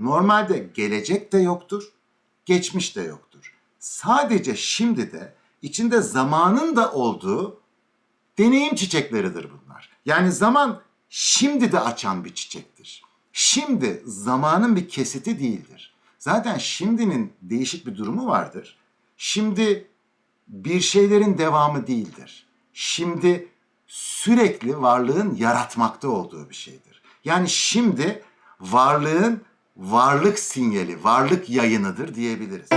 Normalde gelecek de yoktur, geçmiş de yoktur. Sadece şimdi de içinde zamanın da olduğu deneyim çiçekleridir bunlar. Yani zaman şimdi de açan bir çiçektir. Şimdi zamanın bir kesiti değildir. Zaten şimdinin değişik bir durumu vardır. Şimdi bir şeylerin devamı değildir. Şimdi sürekli varlığın yaratmakta olduğu bir şeydir. Yani şimdi varlığın varlık sinyali, varlık yayınıdır diyebiliriz.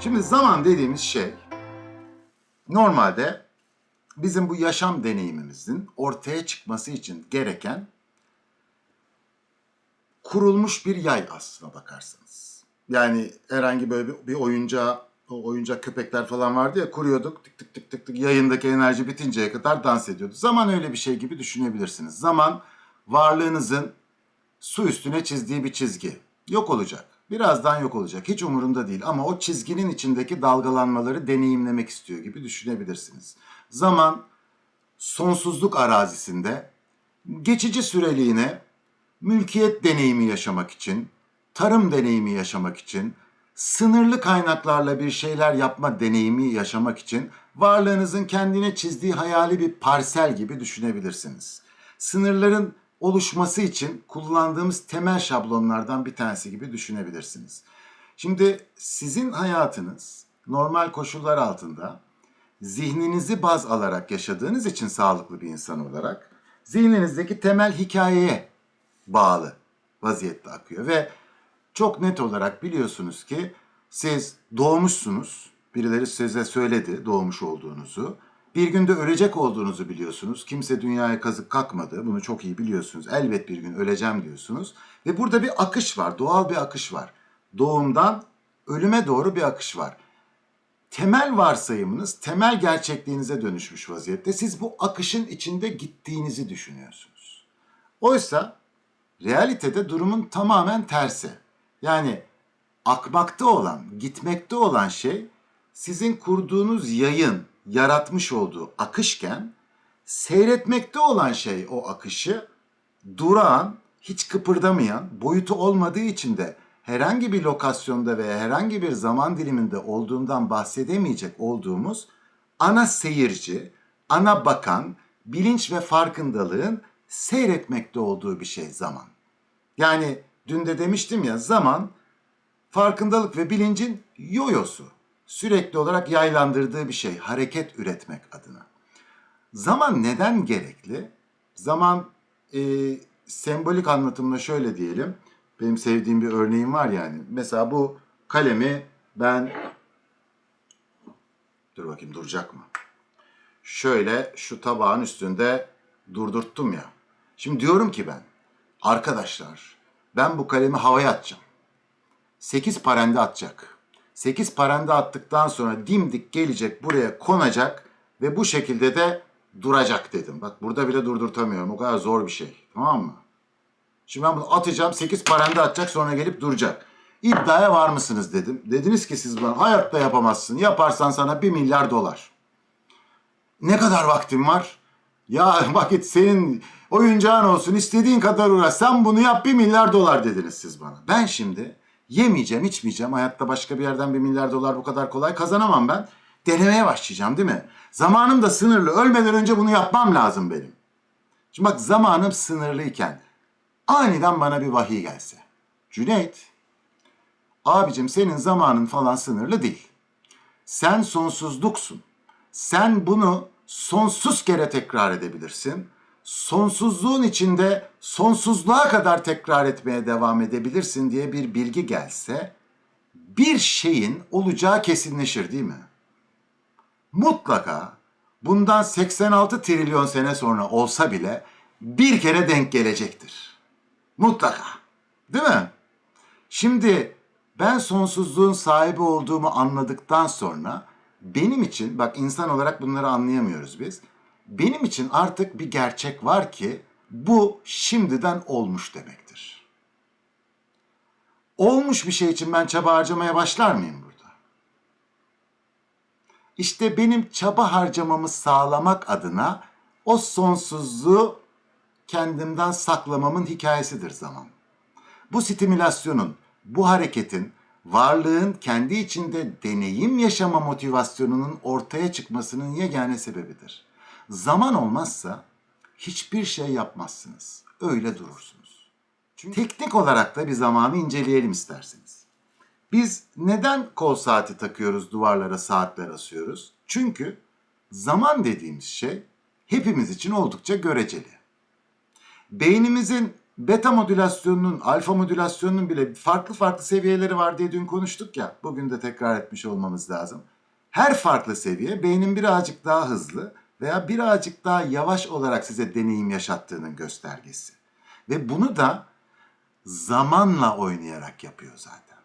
Şimdi zaman dediğimiz şey normalde bizim bu yaşam deneyimimizin ortaya çıkması için gereken kurulmuş bir yay aslına bakarsanız. Yani herhangi böyle bir, bir oyuncağı, o oyuncak köpekler falan vardı ya kuruyorduk tık tık tık tık tık yayındaki enerji bitinceye kadar dans ediyordu. Zaman öyle bir şey gibi düşünebilirsiniz. Zaman varlığınızın su üstüne çizdiği bir çizgi. Yok olacak. Birazdan yok olacak. Hiç umurumda değil ama o çizginin içindeki dalgalanmaları deneyimlemek istiyor gibi düşünebilirsiniz. Zaman sonsuzluk arazisinde geçici süreliğine mülkiyet deneyimi yaşamak için, tarım deneyimi yaşamak için, sınırlı kaynaklarla bir şeyler yapma deneyimi yaşamak için varlığınızın kendine çizdiği hayali bir parsel gibi düşünebilirsiniz. Sınırların oluşması için kullandığımız temel şablonlardan bir tanesi gibi düşünebilirsiniz. Şimdi sizin hayatınız normal koşullar altında zihninizi baz alarak yaşadığınız için sağlıklı bir insan olarak zihninizdeki temel hikayeye bağlı vaziyette akıyor ve çok net olarak biliyorsunuz ki siz doğmuşsunuz. Birileri size söyledi doğmuş olduğunuzu. Bir günde ölecek olduğunuzu biliyorsunuz. Kimse dünyaya kazık kalkmadı. Bunu çok iyi biliyorsunuz. Elbet bir gün öleceğim diyorsunuz. Ve burada bir akış var. Doğal bir akış var. Doğumdan ölüme doğru bir akış var. Temel varsayımınız temel gerçekliğinize dönüşmüş vaziyette. Siz bu akışın içinde gittiğinizi düşünüyorsunuz. Oysa realitede durumun tamamen tersi. Yani akmakta olan, gitmekte olan şey sizin kurduğunuz yayın yaratmış olduğu akışken seyretmekte olan şey o akışı durağan, hiç kıpırdamayan, boyutu olmadığı için de herhangi bir lokasyonda veya herhangi bir zaman diliminde olduğundan bahsedemeyecek olduğumuz ana seyirci, ana bakan, bilinç ve farkındalığın seyretmekte olduğu bir şey zaman. Yani dün de demiştim ya zaman farkındalık ve bilincin yoyosu. Sürekli olarak yaylandırdığı bir şey, hareket üretmek adına. Zaman neden gerekli? Zaman e, sembolik anlatımla şöyle diyelim. Benim sevdiğim bir örneğim var yani. Mesela bu kalemi ben... Dur bakayım duracak mı? Şöyle şu tabağın üstünde durdurttum ya. Şimdi diyorum ki ben, arkadaşlar ben bu kalemi havaya atacağım. 8 parende atacak. 8 parende attıktan sonra dimdik gelecek buraya konacak ve bu şekilde de duracak dedim. Bak burada bile durdurtamıyorum. O kadar zor bir şey. Tamam mı? Şimdi ben bunu atacağım. 8 parende atacak sonra gelip duracak. İddiaya var mısınız dedim. Dediniz ki siz bana hayatta yapamazsın. Yaparsan sana 1 milyar dolar. Ne kadar vaktin var? Ya vakit senin oyuncağın olsun istediğin kadar uğraş. Sen bunu yap 1 milyar dolar dediniz siz bana. Ben şimdi yemeyeceğim içmeyeceğim. Hayatta başka bir yerden 1 milyar dolar bu kadar kolay kazanamam ben. Denemeye başlayacağım değil mi? Zamanım da sınırlı. Ölmeden önce bunu yapmam lazım benim. Şimdi bak zamanım sınırlıyken aniden bana bir vahiy gelse. Cüneyt, abicim senin zamanın falan sınırlı değil. Sen sonsuzluksun. Sen bunu sonsuz kere tekrar edebilirsin. Sonsuzluğun içinde sonsuzluğa kadar tekrar etmeye devam edebilirsin diye bir bilgi gelse bir şeyin olacağı kesinleşir değil mi? Mutlaka bundan 86 trilyon sene sonra olsa bile bir kere denk gelecektir. Mutlaka. Değil mi? Şimdi ben sonsuzluğun sahibi olduğumu anladıktan sonra benim için bak insan olarak bunları anlayamıyoruz biz. Benim için artık bir gerçek var ki bu şimdiden olmuş demektir. Olmuş bir şey için ben çaba harcamaya başlar mıyım burada? İşte benim çaba harcamamı sağlamak adına o sonsuzluğu kendimden saklamamın hikayesidir zaman. Bu stimülasyonun, bu hareketin, varlığın kendi içinde deneyim yaşama motivasyonunun ortaya çıkmasının yegane sebebidir. Zaman olmazsa hiçbir şey yapmazsınız. Öyle durursunuz. Çünkü teknik olarak da bir zamanı inceleyelim isterseniz. Biz neden kol saati takıyoruz, duvarlara saatler asıyoruz? Çünkü zaman dediğimiz şey hepimiz için oldukça göreceli. Beynimizin beta modülasyonunun, alfa modülasyonunun bile farklı farklı seviyeleri var diye dün konuştuk ya. Bugün de tekrar etmiş olmamız lazım. Her farklı seviye beynin birazcık daha hızlı veya birazcık daha yavaş olarak size deneyim yaşattığının göstergesi. Ve bunu da zamanla oynayarak yapıyor zaten.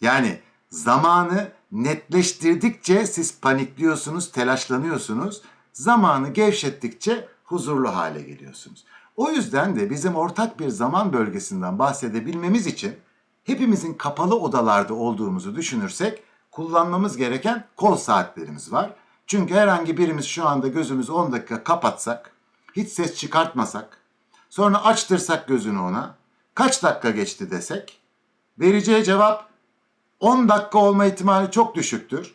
Yani zamanı netleştirdikçe siz panikliyorsunuz, telaşlanıyorsunuz. Zamanı gevşettikçe huzurlu hale geliyorsunuz. O yüzden de bizim ortak bir zaman bölgesinden bahsedebilmemiz için hepimizin kapalı odalarda olduğumuzu düşünürsek kullanmamız gereken kol saatlerimiz var. Çünkü herhangi birimiz şu anda gözümüzü 10 dakika kapatsak, hiç ses çıkartmasak, sonra açtırsak gözünü ona, kaç dakika geçti desek, vereceği cevap 10 dakika olma ihtimali çok düşüktür.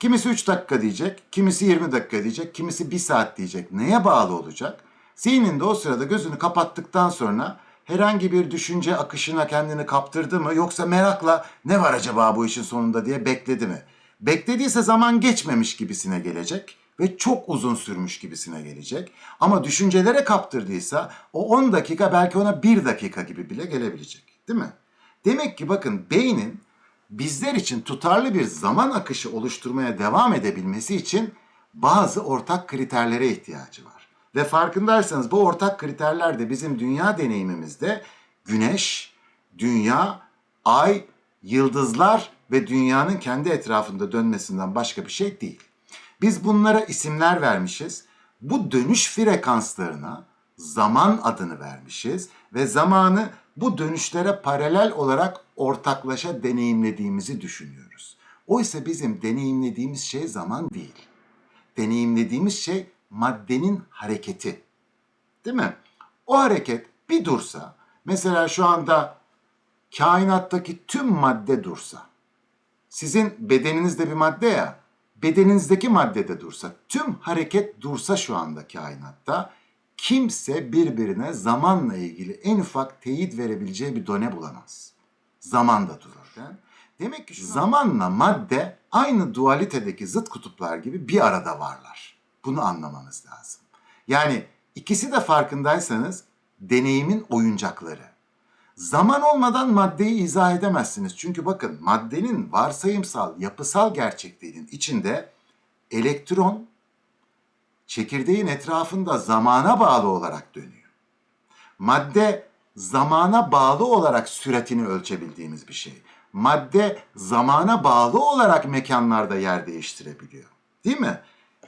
Kimisi 3 dakika diyecek, kimisi 20 dakika diyecek, kimisi 1 saat diyecek. Neye bağlı olacak? Zihninde o sırada gözünü kapattıktan sonra herhangi bir düşünce akışına kendini kaptırdı mı yoksa merakla ne var acaba bu işin sonunda diye bekledi mi? Beklediyse zaman geçmemiş gibisine gelecek ve çok uzun sürmüş gibisine gelecek. Ama düşüncelere kaptırdıysa o 10 dakika belki ona 1 dakika gibi bile gelebilecek. Değil mi? Demek ki bakın beynin bizler için tutarlı bir zaman akışı oluşturmaya devam edebilmesi için bazı ortak kriterlere ihtiyacı var. Ve farkındaysanız bu ortak kriterler de bizim dünya deneyimimizde güneş, dünya, ay, yıldızlar ve dünyanın kendi etrafında dönmesinden başka bir şey değil. Biz bunlara isimler vermişiz. Bu dönüş frekanslarına zaman adını vermişiz ve zamanı bu dönüşlere paralel olarak ortaklaşa deneyimlediğimizi düşünüyoruz. Oysa bizim deneyimlediğimiz şey zaman değil. Deneyimlediğimiz şey maddenin hareketi. Değil mi? O hareket bir dursa, mesela şu anda kainattaki tüm madde dursa, sizin bedeninizde bir madde ya, bedeninizdeki madde de dursa, tüm hareket dursa şu anda kainatta, kimse birbirine zamanla ilgili en ufak teyit verebileceği bir done bulamaz. Zaman da durur. Demek ki zamanla madde aynı dualitedeki zıt kutuplar gibi bir arada varlar. Bunu anlamanız lazım. Yani ikisi de farkındaysanız deneyimin oyuncakları. Zaman olmadan maddeyi izah edemezsiniz. Çünkü bakın maddenin varsayımsal, yapısal gerçekliğinin içinde elektron çekirdeğin etrafında zamana bağlı olarak dönüyor. Madde zamana bağlı olarak süratini ölçebildiğimiz bir şey. Madde zamana bağlı olarak mekanlarda yer değiştirebiliyor. Değil mi?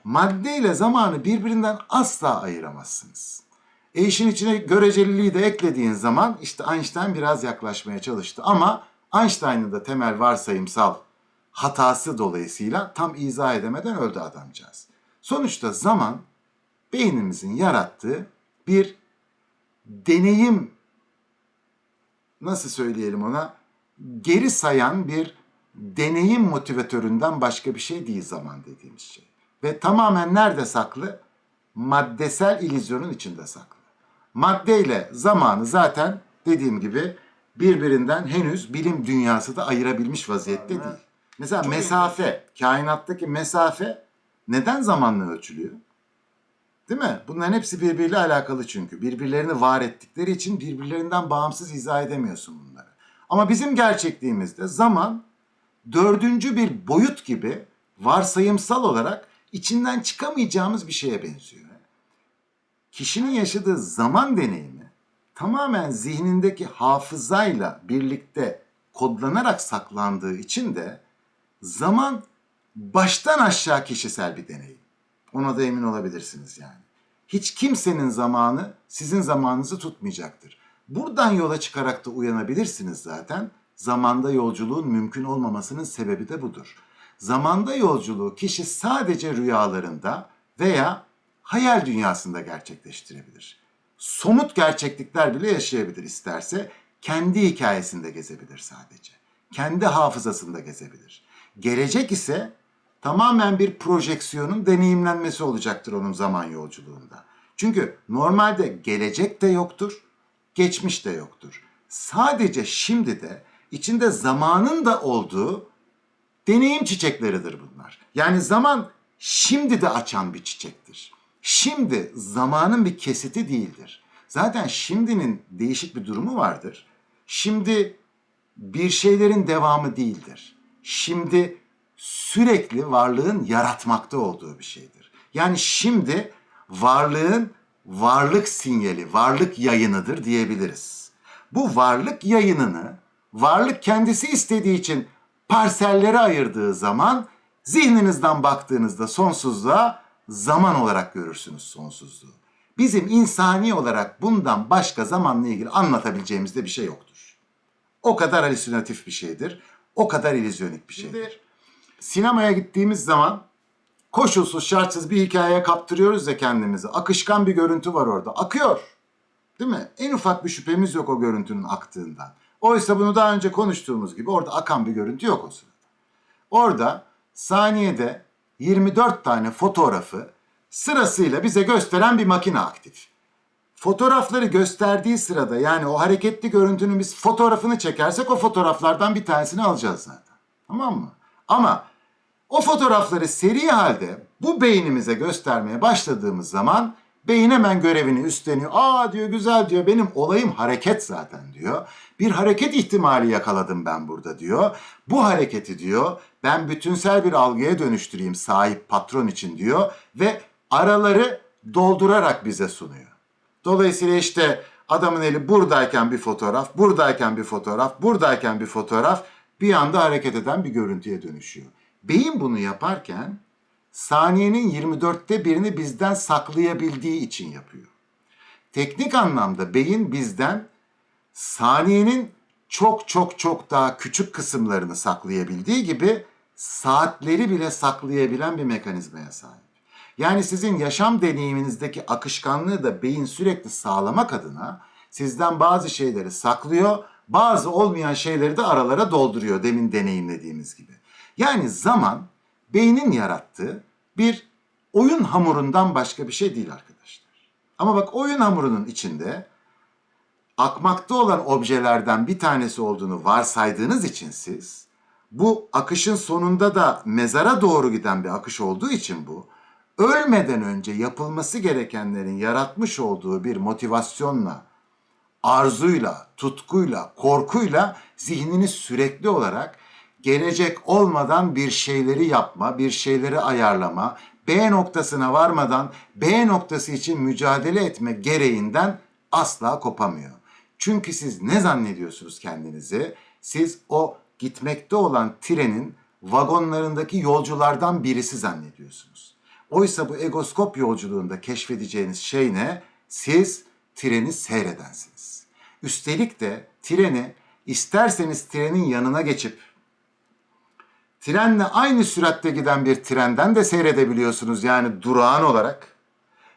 Madde ile zamanı birbirinden asla ayıramazsınız. E işin içine göreceliliği de eklediğin zaman işte Einstein biraz yaklaşmaya çalıştı ama Einstein'ın da temel varsayımsal hatası dolayısıyla tam izah edemeden öldü adamcağız. Sonuçta zaman beynimizin yarattığı bir deneyim nasıl söyleyelim ona geri sayan bir deneyim motivatöründen başka bir şey değil zaman dediğimiz şey. Ve tamamen nerede saklı? Maddesel illüzyonun içinde saklı. Madde ile zamanı zaten dediğim gibi birbirinden henüz bilim dünyası da ayırabilmiş vaziyette değil. Mesela mesafe, kainattaki mesafe neden zamanla ölçülüyor? Değil mi? Bunların hepsi birbiriyle alakalı çünkü. Birbirlerini var ettikleri için birbirlerinden bağımsız izah edemiyorsun bunları. Ama bizim gerçekliğimizde zaman dördüncü bir boyut gibi varsayımsal olarak içinden çıkamayacağımız bir şeye benziyor. Kişinin yaşadığı zaman deneyimi tamamen zihnindeki hafızayla birlikte kodlanarak saklandığı için de zaman baştan aşağı kişisel bir deneyim. Ona da emin olabilirsiniz yani. hiç kimsenin zamanı sizin zamanınızı tutmayacaktır. Buradan yola çıkarak da uyanabilirsiniz zaten. Zamanda yolculuğun mümkün olmamasının sebebi de budur. Zamanda yolculuğu kişi sadece rüyalarında veya hayal dünyasında gerçekleştirebilir. Somut gerçeklikler bile yaşayabilir isterse. Kendi hikayesinde gezebilir sadece. Kendi hafızasında gezebilir. Gelecek ise tamamen bir projeksiyonun deneyimlenmesi olacaktır onun zaman yolculuğunda. Çünkü normalde gelecek de yoktur, geçmiş de yoktur. Sadece şimdi de içinde zamanın da olduğu deneyim çiçekleridir bunlar. Yani zaman şimdi de açan bir çiçektir. Şimdi zamanın bir kesiti değildir. Zaten şimdinin değişik bir durumu vardır. Şimdi bir şeylerin devamı değildir. Şimdi sürekli varlığın yaratmakta olduğu bir şeydir. Yani şimdi varlığın varlık sinyali, varlık yayınıdır diyebiliriz. Bu varlık yayınını varlık kendisi istediği için parsellere ayırdığı zaman zihninizden baktığınızda sonsuzluğa zaman olarak görürsünüz sonsuzluğu. Bizim insani olarak bundan başka zamanla ilgili anlatabileceğimiz de bir şey yoktur. O kadar halüsinatif bir şeydir. O kadar illüzyonik bir şeydir. Sinemaya gittiğimiz zaman koşulsuz şartsız bir hikayeye kaptırıyoruz ya kendimizi. Akışkan bir görüntü var orada. Akıyor. Değil mi? En ufak bir şüphemiz yok o görüntünün aktığından. Oysa bunu daha önce konuştuğumuz gibi orada akan bir görüntü yok o sırada. Orada saniyede 24 tane fotoğrafı sırasıyla bize gösteren bir makine aktif. Fotoğrafları gösterdiği sırada yani o hareketli görüntünün biz fotoğrafını çekersek o fotoğraflardan bir tanesini alacağız zaten. Tamam mı? Ama o fotoğrafları seri halde bu beynimize göstermeye başladığımız zaman beyin hemen görevini üstleniyor. Aa diyor güzel diyor benim olayım hareket zaten diyor. Bir hareket ihtimali yakaladım ben burada diyor. Bu hareketi diyor ben bütünsel bir algıya dönüştüreyim sahip patron için diyor ve araları doldurarak bize sunuyor. Dolayısıyla işte adamın eli buradayken bir fotoğraf, buradayken bir fotoğraf, buradayken bir fotoğraf bir anda hareket eden bir görüntüye dönüşüyor. Beyin bunu yaparken saniyenin 24'te birini bizden saklayabildiği için yapıyor. Teknik anlamda beyin bizden saniyenin çok çok çok daha küçük kısımlarını saklayabildiği gibi saatleri bile saklayabilen bir mekanizmaya sahip. Yani sizin yaşam deneyiminizdeki akışkanlığı da beyin sürekli sağlamak adına sizden bazı şeyleri saklıyor, bazı olmayan şeyleri de aralara dolduruyor demin deneyimlediğimiz gibi. Yani zaman beynin yarattığı bir oyun hamurundan başka bir şey değil arkadaşlar. Ama bak oyun hamurunun içinde akmakta olan objelerden bir tanesi olduğunu varsaydığınız için siz bu akışın sonunda da mezara doğru giden bir akış olduğu için bu ölmeden önce yapılması gerekenlerin yaratmış olduğu bir motivasyonla, arzuyla, tutkuyla, korkuyla zihnini sürekli olarak gelecek olmadan bir şeyleri yapma, bir şeyleri ayarlama, B noktasına varmadan B noktası için mücadele etme gereğinden asla kopamıyor. Çünkü siz ne zannediyorsunuz kendinizi? Siz o gitmekte olan trenin vagonlarındaki yolculardan birisi zannediyorsunuz. Oysa bu egoskop yolculuğunda keşfedeceğiniz şey ne? Siz treni seyredensiniz. Üstelik de treni isterseniz trenin yanına geçip trenle aynı süratte giden bir trenden de seyredebiliyorsunuz yani durağan olarak.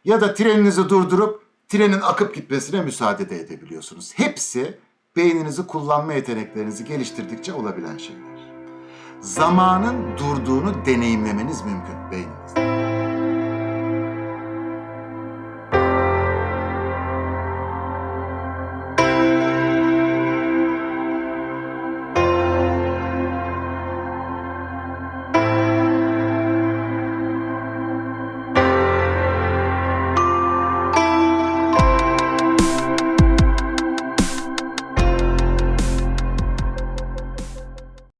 Ya da treninizi durdurup trenin akıp gitmesine müsaade de edebiliyorsunuz. Hepsi beyninizi kullanma yeteneklerinizi geliştirdikçe olabilen şeyler. Zamanın durduğunu deneyimlemeniz mümkün beyninizde.